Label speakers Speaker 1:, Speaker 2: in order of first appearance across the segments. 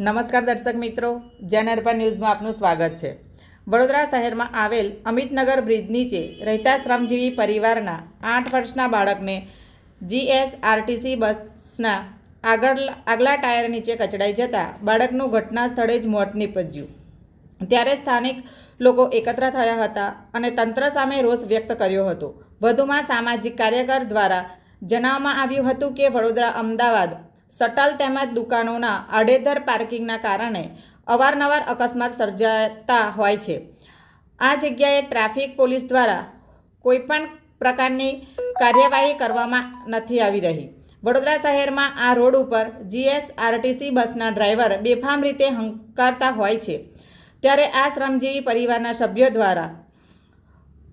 Speaker 1: નમસ્કાર દર્શક મિત્રો જનઅર્પણ ન્યૂઝમાં આપનું સ્વાગત છે. વડોદરા શહેરમાં આવેલ અમિતનગર બ્રિજ નીચે રહેતા શ્રમજીવી પરિવારના આઠ વર્ષના બાળકને જીએસઆરટીસી બસના આગળ, આગલા ટાયર નીચે કચડાઈ જતાં બાળકનું ઘટના સ્થળે જ મોત નીપજ્યું. ત્યારે સ્થાનિક લોકો એકત્ર થયા હતા અને તંત્ર સામે રોષ વ્યક્ત કર્યો હતો. વધુમાં સામાજિક કાર્યકર દ્વારા જણાવવામાં આવ્યું હતું કે વડોદરા અમદાવાદ સટલ તેમજ દુકાનોના આડેધર પાર્કિંગના કારણે અવારનવાર અકસ્માત સર્જાતા હોય છે. આ જગ્યાએ ટ્રાફિક પોલીસ દ્વારા કોઈપણ પ્રકારની કાર્યવાહી કરવામાં નથી આવી રહી. વડોદરા શહેરમાં આ રોડ ઉપર જીએસઆરટીસી બસના ડ્રાઈવર બેફામ રીતે હંકારતા હોય છે. ત્યારે આ શ્રમજીવી પરિવારના સભ્યો દ્વારા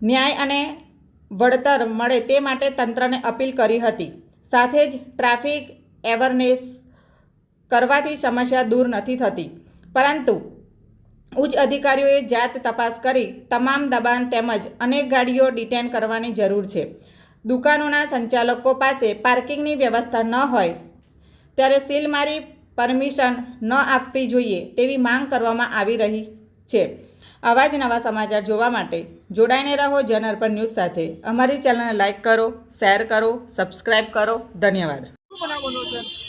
Speaker 1: ન્યાય અને વળતર મળે તે માટે તંત્રને અપીલ કરી હતી. સાથે જ ટ્રાફિક એવરનેસ કરવાથી સમસ્યા દૂર નથી થતી. પરંતુ ઉચ્ચ અધિકારીઓએ જાત તપાસ કરી તમામ દબાણ તેમજ અનેક ગાડીઓ ડિટેન કરવાની જરૂર છે. દુકાનોના સંચાલકો પાસે પાર્કિંગની વ્યવસ્થા ન હોય ત્યારે સીલ મારી પરમિશન ન આપવી જોઈએ તેવી માંગ કરવામાં આવી રહી છે. આવા જ નવા સમાચાર જોવા માટે જોડાઈને રહો જનઅર્પણ ન્યૂઝ સાથે. અમારી ચેનલને લાઇક કરો શેર કરો સબસ્ક્રાઈબ કરો. ધન્યવાદ.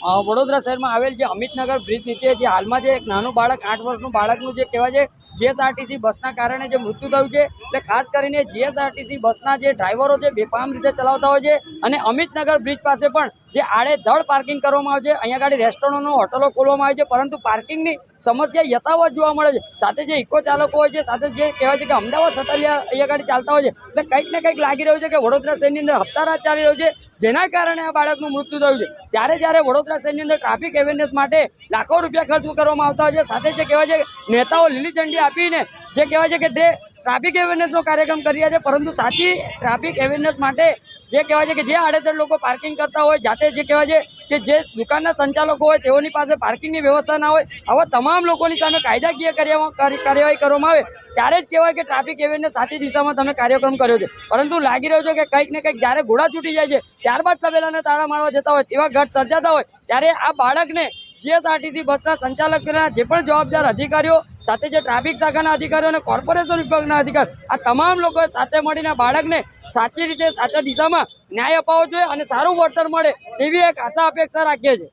Speaker 2: વડોદરા શહેરમાં આવેલ જે અમિતનગર બ્રિજ નીચે જે હાલમાં જે એક નાનું બાળક, આઠ વર્ષનું બાળકનું જે કહેવાય છે જીએસઆરટીસી બસના કારણે જે મૃત્યુ થયું છે, એટલે ખાસ કરીને જીએસઆરટીસી બસના જે ડ્રાઈવરો છે, બેફામ રીતે ચલાવતા હોય છે અને અમિતનગર બ્રિજ પાસે પણ જે આડેધડ પાર્કિંગ કરવામાં આવે છે, અહીંયા આગળ રેસ્ટોરન્ટો હોટલો ખોલવામાં આવે છે, પરંતુ પાર્કિંગની સમસ્યા યથાવત જોવા મળે છે. સાથે જે ઇકો ચાલકો હોય છે, સાથે જે કહેવાય છે કે અમદાવાદ સટલિયા અહીંયા આગળ ચાલતા હોય છે, એટલે કંઈક ને કંઈક લાગી રહ્યું છે કે વડોદરા શહેરની અંદર હપ્તારાજ ચાલી રહ્યો છે જેના કારણે આ બાળકનું મૃત્યુ થયું છે. ત્યારે જ્યારે વડોદરા શહેરની અંદર ટ્રાફિક અવેરનેસ માટે લાખો રૂપિયા ખર્ચ કરવામાં આવતા હોય છે. સાથે જે કહેવાય છે નેતાઓ લીલી ઝંડી આપીને જે કહેવાય છે કે તે ટ્રાફિક અવેરનેસનો કાર્યક્રમ કરી રહ્યા છે. પરંતુ સાચી ટ્રાફિક અવેરનેસ માટે જે કહેવાય છે કે જે આડેધડ લોકો પાર્કિંગ કરતા હોય, જાતે જે કહેવાય છે કે જે દુકાનના સંચાલકો હોય, તેઓની પાસે પાર્કિંગની વ્યવસ્થા ના હોય, આવા તમામ લોકોની સામે કાયદાકીય કાર્યવાહી કરવામાં આવે, ત્યારે જ કહેવાય કે ટ્રાફિક અવેરનેસ સાચી દિશામાં તમે કાર્યક્રમ કર્યો છે. પરંતુ લાગી રહ્યો છે કે કંઈક ને કંઈક જ્યારે ઘોડા છૂટી જાય છે, ત્યારબાદ તબેલાને તાળા મારવા જતા હોય, તેવા ઘટ સર્જાતા હોય, ત્યારે આ બાળકને જીએસઆરટીસી બસના સંચાલકના જે પણ જવાબદાર અધિકારીઓ સાથે જે ટ્રાફિક શાખાના અધિકારીઓ અને કોર્પોરેશન વિભાગના અધિકારી આ તમામ લોકોએ સાથે મળીને બાળકને સાચી રીતે સાચા દિશામાં ન્યાય અપાવવો જોઈએ અને સારું વળતર મળે તેવી એક આશા અપેક્ષા રાખીએ છીએ.